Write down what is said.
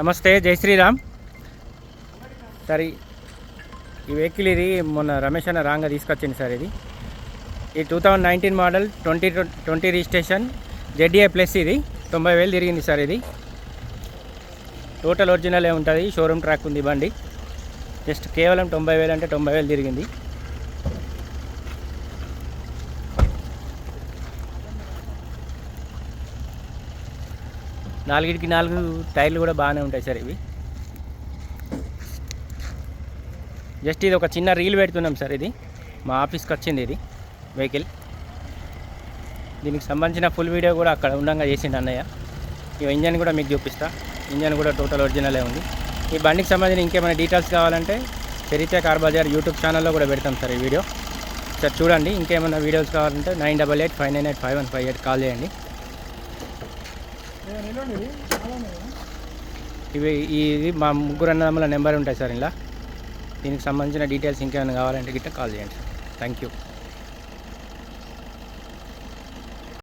నమస్తే జై శ్రీరామ్. సార్ ఈ- వెహికల్ ఇది మొన్న రమేష్ అన్న రాంగా తీసుకొచ్చింది సార్ ఇది. ఈ two thousand nineteen model twenty twenty registration ZDA plus ఇది. తొంభై వేలు తిరిగింది సార్ ఇది. టోటల్ ఒరిజినలే ఉంటుంది? షోరూమ్ ట్రాక్ ఉంది బండి. జస్ట్ కేవలం తొంభై వేలు అంటే తొంభై వేలు తిరిగింది. నాలుగిటికి నాలుగు టైర్లు కూడా బాగానే ఉంటాయి సార్ ఇవి. జస్ట్ ఇది ఒక చిన్న రీల్ పెడుతున్నాం సార్ ఇది. మా ఆఫీస్కి వచ్చింది ఇది వెహికల్. దీనికి సంబంధించిన ఫుల్ వీడియో కూడా అక్కడ ఉండంగా చేసిండు అన్నయ్య. ఈ ఇంజన్ కూడా మీకు చూపిస్తా. ఇంజన్ కూడా టోటల్ ఒరిజినలే ఉంది. ఈ బండికి సంబంధించిన ఇంకేమైనా డీటెయిల్స్ కావాలంటే చరిత్ర కార్ బజార్ యూట్యూబ్ ఛానల్లో కూడా పెడతాం సార్ ఈ వీడియో. సార్ చూడండి ఇంకేమైనా వీడియోస్ కావాలంటే nine double eight five nine eight five one five eight call చేయండి. ఇవి ఇది మా ముగ్గురు అన్నదమ్ముల నెంబర్ ఉంటాయి సార్ ఇలా దీనికి సంబంధించిన డీటెయిల్స్ ఇంకేమైనా కావాలంటే గిట్ట కాల్ చేయండి సార్. Thank you.